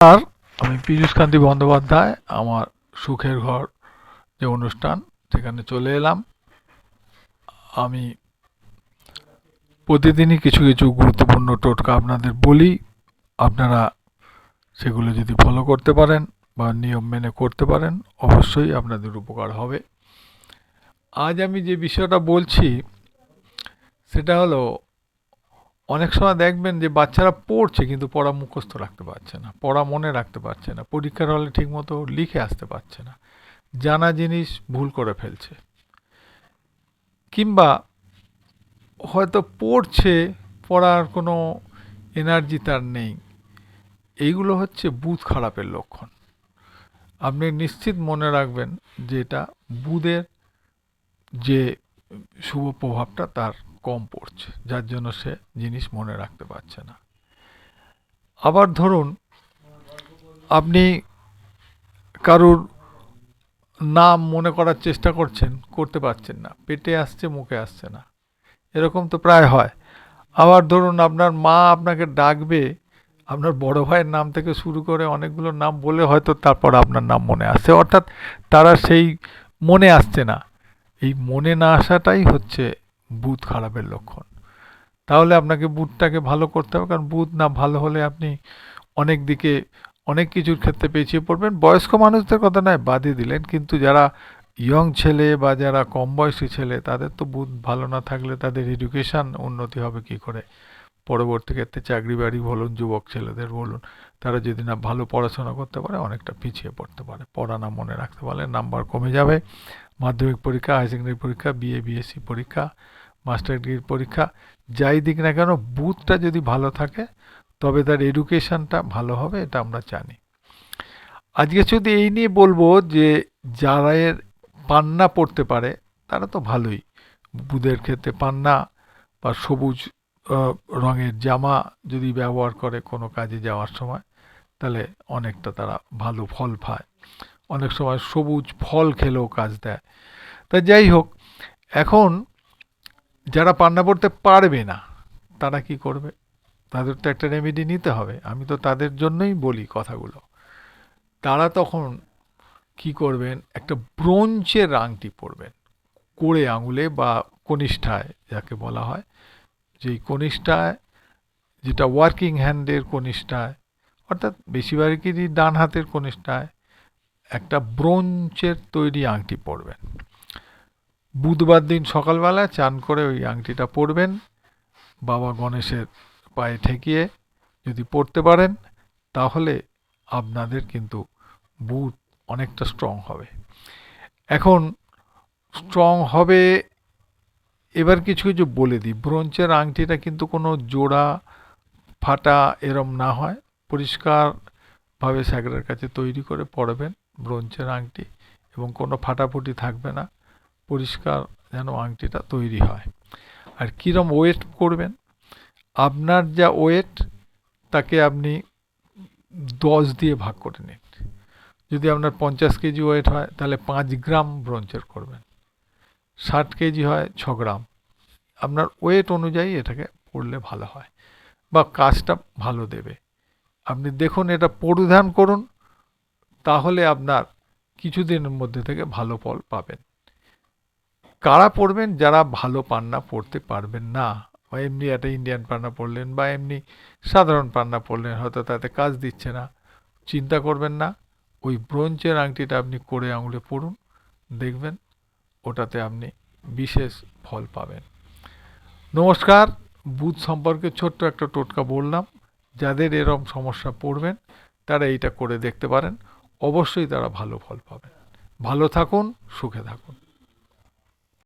আর আমি পীযূষ কান্তি বন্দ্যোপাধ্যায়, আমার সুখের ঘর যে অনুষ্ঠান সেখানে চলে এলাম। আমি প্রতিদিনই কিছু কিছু গুরুত্বপূর্ণ টোটকা আপনাদের বলি। আপনারা সেগুলো যদি ফলো করতে পারেন বা নিয়ম মেনে করতে পারেন, অবশ্যই আপনাদের উপকার হবে। আজ আমি যে বিষয়টা বলছি, সেটা হলো অনেক সময় দেখবেন যে বাচ্চারা পড়ছে কিন্তু পড়া মুখস্থ রাখতে পারছে না, পড়া মনে রাখতে পারছে না, পরীক্ষার হলে ঠিকমতো লিখে আসতে পারছে না, জানা জিনিস ভুল করে ফেলছে। কিংবা হয়তো পড়ছে, পড়ার কোনো এনার্জি তার নেই, এইগুলো হচ্ছে বুধ খারাপের লক্ষণ। আপনি নিশ্চিত মনে রাখবেন যে এটা বুধের যে শুভ প্রভাবটা তার কম পড়ছে, যার জন্য সে জিনিস মনে রাখতে পারছে না। আবার ধরুন, আপনি কারুর নাম মনে করার চেষ্টা করছেন, করতে পারছেন না, পেটে আসছে, মুখে আসছে না, এরকম তো প্রায় হয়। আবার ধরুন, আপনার মা আপনাকে ডাকবে, আপনার বড় ভাইয়ের নাম থেকে শুরু করে অনেকগুলো নাম বলে হয়তো তারপর আপনার নাম মনে আসছে, অর্থাৎ তারা সেই মনে আসছে না। এই মনে না আসাটাই হচ্ছে বুধ খারাপের লক্ষণ। তাহলে আপনাকে বুধটাকে ভালো করতে হবে, কারণ বুধ না ভালো হলে আপনি অনেক দিকে অনেক কিছুর ক্ষেত্রে পেছিয়ে পড়বেন। বয়স্ক মানুষদের কথা নয়, বাদই দিলেন। কিন্তু যারা ইয়ং ছেলে বা যারা কম বয়সী ছেলে, তাদের তো বুধ ভালো না থাকলে তাদের এডুকেশান উন্নতি হবে কি করে? পরবর্তী ক্ষেত্রে চাকরি বাড়ি বলুন, যুবক ছেলেদের বলুন, তারা যদি না ভালো পড়াশোনা করতে পারে, অনেকটা পিছিয়ে পড়তে পারে। পড়া না মনে রাখতে পারলে নাম্বার কমে যাবে। মাধ্যমিক পরীক্ষা হায়ার সেকেন্ডারি পরীক্ষা বিএ বিএসসি পরীক্ষা মাস্টার ডিগ্রির পরীক্ষা, যাই দিক না কেন, বুথটা যদি ভালো থাকে, তবে তার এডুকেশনটা ভালো হবে, এটা আমরা জানি। আজকে শুধু এই নিয়ে বলব যে যারা এর পান্না পড়তে পারে, তারা তো ভালোই। বুধের ক্ষেত্রে পান্না বা সবুজ রঙের জামা যদি ব্যবহার করে কোনো কাজে যাওয়ার সময়, তাহলে অনেকটা তারা ভালো ফল পায়। অনেক সময় সবুজ ফল খেলেও কাজ দেয়। তা যাই হোক, এখন যারা পান্না পড়তে পারবে না, তারা কি করবে? তাদের তো একটা রেমেডি নিতে হবে। আমি তো তাদের জন্যই বলি কথাগুলো। তারা তখন কি করবেন? একটা ব্রোঞ্চের আংটি পরবেন। কোড়ে আঙুলে বা কনিষ্ঠায়, যাকে বলা হয়। যেই কনিষ্ঠায়, যেটা ওয়ার্কিং হ্যান্ডের কনিষ্ঠায়, অর্থাৎ বেশিরভাগেরই ডান হাতের কনিষ্ঠায় একটা ব্রোঞ্চের তৈরি আংটি পরবেন। বুধবার দিন সকালবেলা চান করে ওই আংটিটা পরবেন। বাবা গণেশের পায়ে ঠেকিয়ে যদি পড়তে পারেন, তাহলে আপনাদের কিন্তু বুধ অনেকটা স্ট্রং হবে। এখন স্ট্রং হবে, এবার কিছু কিছু বলে দিই। ব্রোঞ্চের আংটিটা কিন্তু কোনো জোড়া, ফাটা এরম না হয়। পরিষ্কারভাবে স্যাগরের কাছে তৈরি করে পরবেন। ব্রোঞ্চের আংটি এবং কোনো ফাটাফুটি থাকবে না। পরিষ্কার যেন আংটিটা তৈরি হয়। আর কীরম ওয়েট করবেন? আপনার যা ওয়েট, তাকে আপনি দশ দিয়ে ভাগ করে নিন। যদি আপনার পঞ্চাশ কেজি ওয়েট হয়, তাহলে পাঁচ গ্রাম ব্রঞ্চের করবেন। ষাট কেজি হয়, ছ গ্রাম। আপনার ওয়েট অনুযায়ী এটাকে পড়লে ভালো হয় বা কাজটা ভালো দেবে। আপনি দেখুন, এটা পরিধান করুন। তাহলে আপনার কিছুদিনের মধ্যে থেকে ভালো ফল পাবেন। কারা পড়বেন? যারা ভালো পান্না পড়তে পারবেন না। বা এমনি একটা ইন্ডিয়ান পান্না পড়লেন বা এমনি সাধারণ পান্না পড়লেন, হয়তো তাতে কাজ দিচ্ছে না। চিন্তা করবেন না, ওই ব্রোঞ্চের আংটিটা আপনি করে আঙুলে পড়ুন, দেখবেন ওটাতে আপনি বিশেষ ফল পাবেন। নমস্কার বুধ সম্পর্কে ছোট্ট একটা টোটকা বললাম। যাদের এরম সমস্যা পড়বেন, তারা এইটা করে দেখতে পারেন। অবশ্যই তারা ভালো ফল পাবেন। ভালো থাকুন সুখে থাকুন।